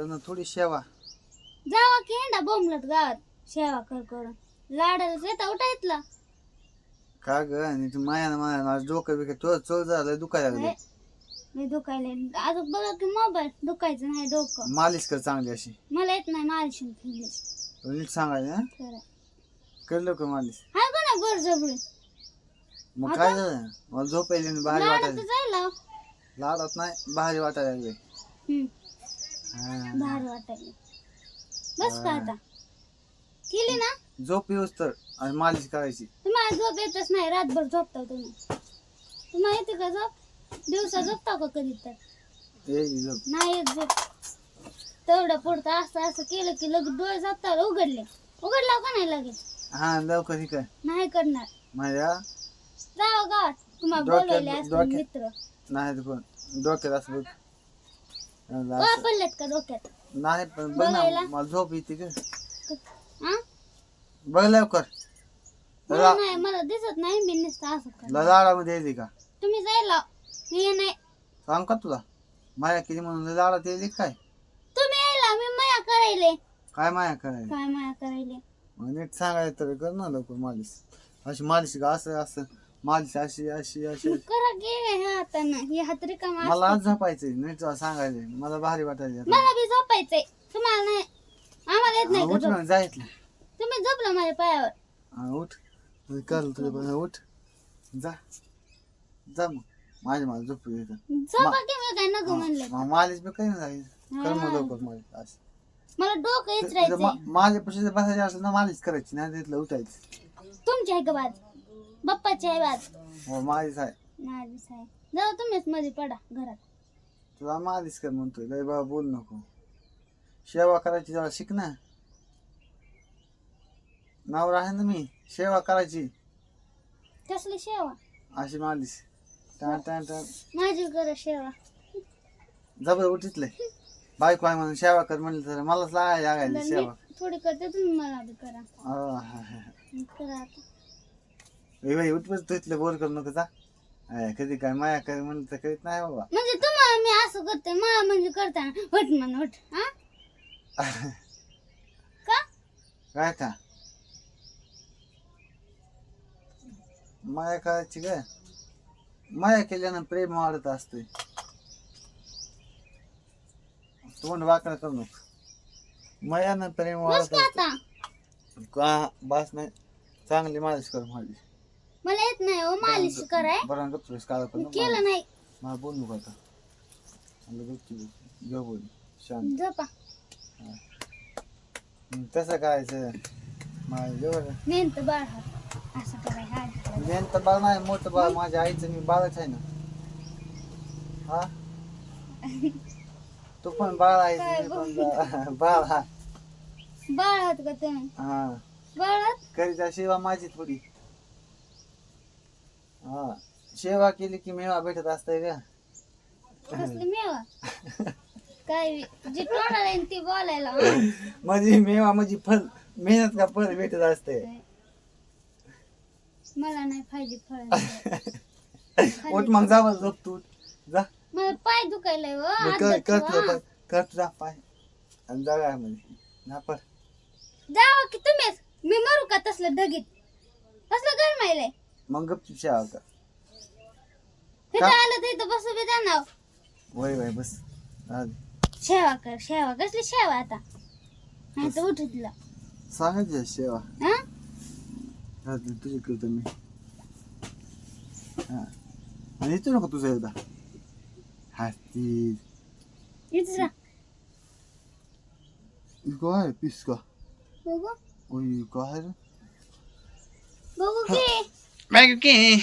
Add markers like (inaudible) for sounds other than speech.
करणं थोडी सेवा. जावा की हेंडा बोंबलत गावात. सेवा कर करून. लाडालाच येता उठायतला का ग? आणि तू माया माया माझं डोकं बिकं तो चोर झालं दुखायला लागले. मी दुखायले अजून बघा की मोबाईल. दुखायचं नाही डोकं. मालिश कर चांगली अशी. मला येत नाही मालिशून फिरली नीट सांगायचं हं? खरं. कर लवकर मालिश. हाय का ना बळजबरी मग काय झालं? मला झोपायली आणि भारी वाटायला. जायला लाडत नाही भारी वाटायला लागले. हम्म. हा. भारी वाटायला. बस का आता? केली ना? झोप येऊस तर आणि मालिश करायची. तुम्हाला झोप येतच नाही रातभर झोपता तुम्ही. तुम्हाला येते का झोप? दिवसा झोपता का कधी तर? झोप. नाही येत झोप. तेवढं पुरतं असं असं केलं की लगेच डोळे झोपता उघडले. उघडला का नाही लगेच? हा लवकर ही कर नाही करणार. माझ्या जावा गावात. तुम्हाला डोक्यात- बोलवले असतील डोक्यात- मित्र. नाही तर पण डोक्यात असं बघ. असं. वापरलेत का डोक्यात? नाही पण बघ ना बघायला? मला झोप येते का हा बघ लवकर. मला नाही मला दिसत नाही मी नुसतं असं येते का? तुम्ही जायला. मी नाही सांग का तुला? माया किती म्हणून लाडात येते काय? तुम्ही यायला मी माया करायले. काय माया करायला? काय माया करायले? मग नीट सांगायचं तर कर ना लवकर मालिश. अशी मालिश का असं असं? मालिश अशी अशी अशी. करा की हातानं. हे हात रिकामा मला आज झोपायचंय नीट तुला सांगायचंय. मला भारी वाटायचं. मला बी झोपायचंय. तुम्हाला नाही. आम्हाला येत नाही का उठ झोप. ना जायचं तुम्ही झोपला माझ्या पायावर. हा, उठ. कर पण उठ. जा. जा मग. माझ्या मला झोपू येतं झोपा की मी काय नको म्हणले. मालिश बी काही नाही कर मग लवकर मालिश. मला डोकं इचरायचंय. माझ्या पशी बसायचं असेल ना मालिश करायची नाही तिथलं उठायचं. तुमची आहे का बाज? बाप्पाची आहे बाज हो मालिश आहे. नाही आहे. जाऊ तुम्हीच मध्ये पडा घरात. तुला मालिश कर म्हणतोय. लय बाबा बोल नको. सेवा करायची जरा शिक ना. नवरा आहे ना मी. सेवा करायची. कसली सेवा? अशी मालिश. टाण टाण टाण. माझी करा सेवा. जबर उठितले. बायको आहे म्हणून सेवा कर म्हणलं तर मलाच लागायला सेवा. थोडी करते तुम्ही मला बी करा. आता ए बाई उठ बस तू इथलं बोर करू नको जा अय, कधी काय माया कर म्हणलं तर करीत नाही बाबा. म्हणजे तुम्हाला मी असं करते मला म्हणजे करताना. हट म्हण हट हा. (laughs) का? काय का माया करायची काय माया केल्यानं प्रेम वाढत असते तोंड वाकडं करू नको. मायानं प्रेम बस वाढत का असते आता का? बस नाही. चांगली मालिश कर माझी. मला येत नाही हो मालिश कराय बरं तुझं काळ पण केलं नाही. मला बोल नको आता. मला गप्प घेऊ बोल शांत. झोपा. मग तसं करायचं. माझं एवढं मेहनत बाळ हात असं कराय हात तर बाळ नाही मोठं बाळ. माझ्या आईचं मी बाळच आहे ना. हा? (laughs) तू पण बाळ आहे मी पण बाळ हा बाळ हात का तुम्ही? हा. बाळ हात करीता सेवा माझी थोडी. हा. सेवा केली की मेवा भेटत असतंय का? कसली मेवा? काय बी. जी तोंडाला येईन ती बोलायला. माझी मेवा माझी फल मेहनत का फल भेटत असते मला नाही पाहिजे फळ. (laughs) उठ मग जा बरं, झोप तू. जा. मला पाय दुखायलाय हो मग कर तुझं हं. पाय कर तुझा पाय. आणि जा मध्ये ना पण जावा की तुम्हीच मी मरू का तसलं ढगीत कसलं गरमायलंय मग गपचूप कर इथं आलं तर इथं बसू बी जाणार वय वय बस. दे. शेवा कर शेवा. कसली शेवा आता? नाही तर उठ तुला. सांगायची सेवा हा? तुझी करतो मी. हा. आणि येतो नको तुझं एकदा. हाती. इथंच राह. काय? पिस का? बघू. ओय रे? बघू की. मॅग की